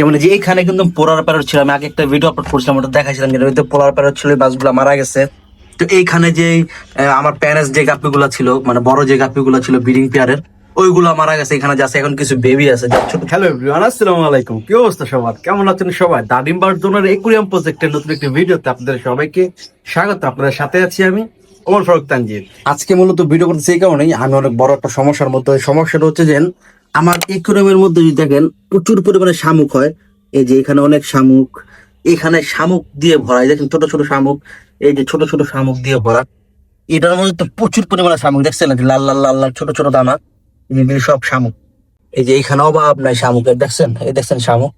যেমন যে এইখানে কিন্তু পোলার প্যারট ছিল আমি আগে একটা ভিডিও আপলোড করছিলাম ওটা দেখাইছিলাম যেটা ওইতে পোলার প্যারট ছিল মাছগুলো মারা গেছে। তো এইখানে যে আমার প্যারেন্টস যে গাপিগুলো ছিল মানে বড় যে গাপিগুলো ছিল ব্রিডিং পেয়ারের ওইগুলো মারা গেছে এখানে যাচ্ছে এখন কিছু বেবি আছে হ্যালো এভরিওয়ান আসসালামু আলাইকুম। কি অবস্থা সবার? কেমন আছেন সবাই? দাডিম বার্জনের একুরিয়াম প্রজেক্টের নতুন একটি ভিডিওতে আপনাদের সবাইকে স্বাগত। আপনাদের সাথে আছি আমি ওমর ফারুক তানজির আজকে মূলত ভিডিও করতেছি এই কারণেই। আমি অনেক বড় একটা সমস্যার মধ্যে সমস্যাটা হচ্ছে যে আমার একুরিয়ামের মধ্যে যদি দেখেন, প্রচুর পরিমাণে শামুক হয়। এই যে এখানে অনেক শামুক। এখানে শামুক দিয়ে ভরা। দেখেন ছোট ছোট শামুক। এই যে ছোট ছোট শামুক দিয়ে ভরা। এটার মধ্যে তো প্রচুর পরিমাণে শামুক। দেখছেন লাল লাল লাল লাল, ছোট ছোট দানা। সব শামুক। এই যে এখানে অভাব নাই শামুকের। দেখছেন? এই দেখছেন শামুক।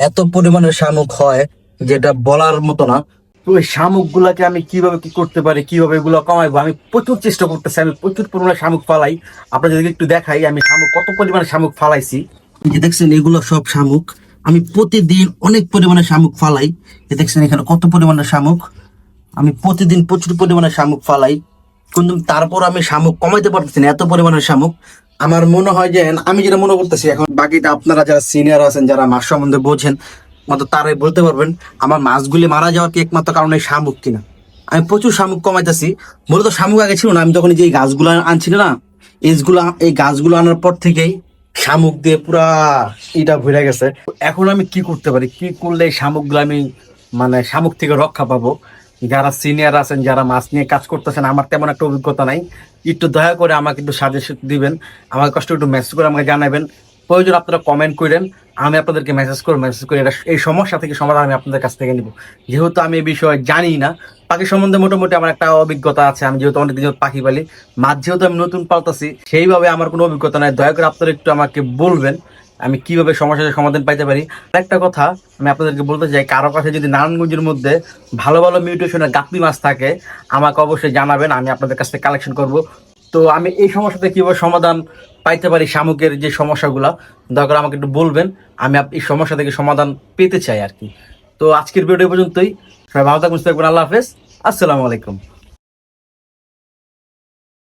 এত পরিমাণের শামুক হয় যেটা বলার মতো না। তো এই শামুক আমি কীভাবে কি করতে পারি, কীভাবে এগুলো কমাইবো? আমি প্রচুর চেষ্টা করতেছি, আমি প্রচুর পরিমাণে শামুক ফালাই। আপনাদের যদি একটু দেখাই, আমি শামুক কত পরিমাণে শামুক ফালাইছি। যে দেখছেন, এগুলো সব শামুক। আমি প্রতিদিন অনেক পরিমাণে শামুক ফালাই। এই দেখছেন, এখানে কত পরিমাণে শামুক। আমি প্রতিদিন প্রচুর পরিমাণে শামুক ফালাই। কিন্তু তারপর আমি শামুক কমাইতে পারতেছি না, এত পরিমাণের শামুক। আমার মনে হয় যে, আমি যেটা মনে করতেছি, এখন বাকিটা আপনারা যারা সিনিয়র আছেন, যারা মাছ সম্বন্ধে বোঝেন মতো তারাই বলতে পারবেন, আমার মাছগুলি মারা যাওয়ার কি একমাত্র কারণ শামুক কিনা? আমি প্রচুর শামুক কমাইতেছি। মূলত শামুক আগে ছিল না, আমি যখন যে গাছগুলো আনছিল না, এইগুলো, এই গাছগুলো আনার পর থেকেই শামুক দিয়ে পুরা এটা ভরে গেছে। এখন আমি কি করতে পারি? কি করলে শামুকগুলো আমি মানে শামুক থেকে রক্ষা পাবো? যারা সিনিয়র আছেন, যারা মাছ নিয়ে কাজ করতেছেন, আমার তেমন একটা অভিজ্ঞতা নাই। একটু দয়া করে আমাকে একটু সাজেশন দিবেন, আমাকে কষ্ট একটু মেসেজ করে আমাকে জানাবেন। প্রয়োজন আপনারা কমেন্ট করেন। আমি আপনাদেরকে মেসেজ করে মেসেজ করে এটা এই সমস্যা থেকে সমাধান আমি আপনাদের কাছ থেকে নিব। যেহেতু আমি এই বিষয়ে জানি না, পাখি সম্বন্ধে মোটামুটি আমার একটা অভিজ্ঞতা আছে, আমি যেহেতু অনেকদিন পাখি পালি, মাছ যেহেতু আমি নতুন পালতাছি, সেইভাবে আমার কোনো অভিজ্ঞতা নাই। দয়া করে আপনারা একটু আমাকে বলবেন, আমি কীভাবে সমস্যার সমাধান পাইতে পারি। একটা কথা, আমি আপনাদেরকে বলতে চাই, কারও কাছে যদি নারায়ণগঞ্জের মধ্যে ভালো ভালো মিউটেশনের গাপ্পি মাছ থাকে, আমাকে অবশ্যই জানাবেন, আমি আপনাদের কাছ থেকে কালেকশন করব। তো আমি এই সমস্যাতে কীভাবে সমাধান পাইতে পারি শামুকের যে সমস্যাগুলো দরকার আমাকে একটু বলবেন। আমি এই সমস্যা থেকে সমাধান পেতে চাই আর কি। তো আজকের ভিডিও পর্যন্তই। সবাই ভালো থাকুন, আল্লাহ হাফেজ। আসসালামু আলাইকুম।